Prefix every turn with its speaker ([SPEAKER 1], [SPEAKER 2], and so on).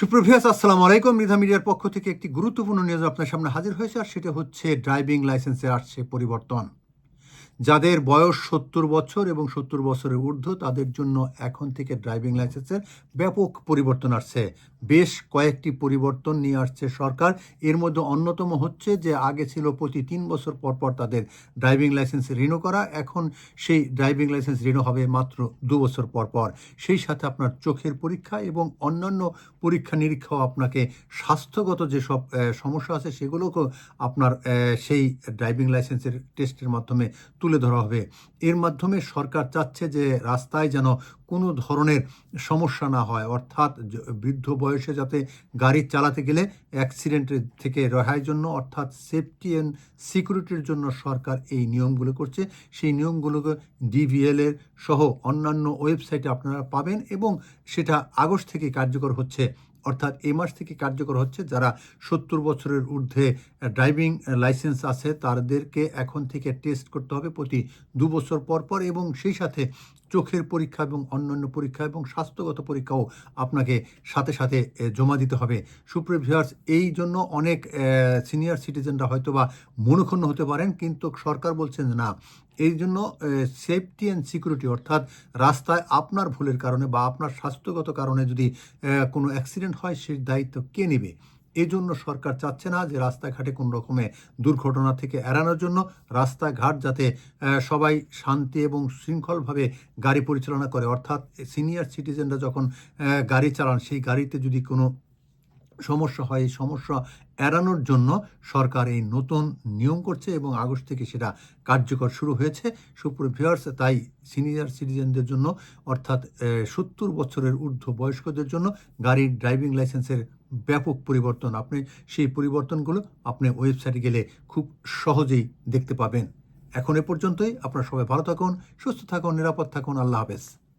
[SPEAKER 1] সুপ্রভিয়াস আসসালাম আলাইকুম। মৃধা মিডিয়ার পক্ষ থেকে একটি গুরুত্বপূর্ণ নিউজ আপনার সামনে হাজির হয়েছে, আর সেটা হচ্ছে ড্রাইভিং লাইসেন্সের আসছে পরিবর্তন। যাদের বয়স সত্তর বছর এবং সত্তর বছরের ঊর্ধ্ব, তাদের জন্য এখন থেকে ড্রাইভিং লাইসেন্সের ব্যাপক পরিবর্তন আসছে। বেশ কয়েকটি পরিবর্তন নিয়ে আসছে সরকার। এর মধ্যে অন্যতম হচ্ছে যে, আগে ছিল প্রতি তিন বছর পর পর তাদের ড্রাইভিং লাইসেন্স রিনিউ করা, এখন সেই ড্রাইভিং লাইসেন্স রিনিউ হবে মাত্র দু বছর পর পর। সেই সাথে আপনার চোখের পরীক্ষা এবং অন্যান্য পরীক্ষা নিরীক্ষাও আপনাকে স্বাস্থ্যগত যেসব সমস্যা আছে সেগুলোকেও আপনার সেই ড্রাইভিং লাইসেন্সের টেস্টের মাধ্যমে তুলে ধরা হবে। এর মাধ্যমে সরকার চাচ্ছে যে, রাস্তায় যেন কোনো ধরনের সমস্যা না হয়। অর্থাৎ বৃদ্ধ বয়সে যাতে গাড়ি চালাতে গেলে অ্যাক্সিডেন্টের থেকে রেহাইয়ের জন্য, অর্থাৎ সেফটি অ্যান্ড সিকিউরিটির জন্য সরকার এই নিয়মগুলো করছে। সেই নিয়মগুলোকে ডিভিএল এর সহ অন্যান্য ওয়েবসাইটে আপনারা পাবেন এবং সেটা আগস্ট থেকে কার্যকর হচ্ছে। অর্থাৎ এই মাস থেকে কার্যকর হচ্ছে। যারা সত্তর বছরের ঊর্ধ্বে ড্রাইভিং লাইসেন্স আছে, তাদেরকে এখন থেকে টেস্ট করতে হবে প্রতি দু বছর পর পর এবং সেই সাথে চোখের পরীক্ষা এবং অন্যান্য পরীক্ষা এবং স্বাস্থ্যগত পরীক্ষাও আপনাকে সাথে সাথে জমা দিতে হবে। সুপ্রিভিয়ার্স এই জন্য অনেক সিনিয়র সিটিজেনরা হয়তো বা মনোক্ষুণ্ণ হতে পারেন, কিন্তু সরকার বলছেন না, এই জন্য সেফটি অ্যান্ড সিকিউরিটি অর্থাৎ রাস্তায় আপনার ভুলের কারণে বা আপনার স্বাস্থ্যগত কারণে যদি কোনো অ্যাক্সিডেন্ট হয়, সেই দায়িত্ব কে নেবে? এজন্য সরকার চাচ্ছে না যে রাস্তাঘাটে কোনো রকমে দুর্ঘটনা থেকে এড়ানোর জন্য রাস্তাঘাট যাতে সবাই শান্তি এবং শৃঙ্খলভাবে গাড়ি পরিচালনা করে। অর্থাৎ সিনিয়র সিটিজেনরা যখন গাড়ি চালান, সেই গাড়িতে যদি কোনো সমস্যা হয়, এই সমস্যা এড়ানোর জন্য সরকার এই নতুন নিয়ম করছে এবং আগস্ট থেকে সেটা কার্যকর শুরু হয়েছে। সুপ্রিভিয়ার্স তাই সিনিয়র সিটিজেনদের জন্য, অর্থাৎ সত্তর বছরের ঊর্ধ্ব বয়স্কদের জন্য গাড়ির ড্রাইভিং লাইসেন্সের ব্যাপক পরিবর্তন। আপনি সেই পরিবর্তনগুলো আপনি ওয়েবসাইটে গেলে খুব সহজেই দেখতে পাবেন। এখন এ পর্যন্তই। আপনারা সবাই ভালো থাকুন, সুস্থ থাকুন, নিরাপদ থাকুন। আল্লাহ হাফেজ।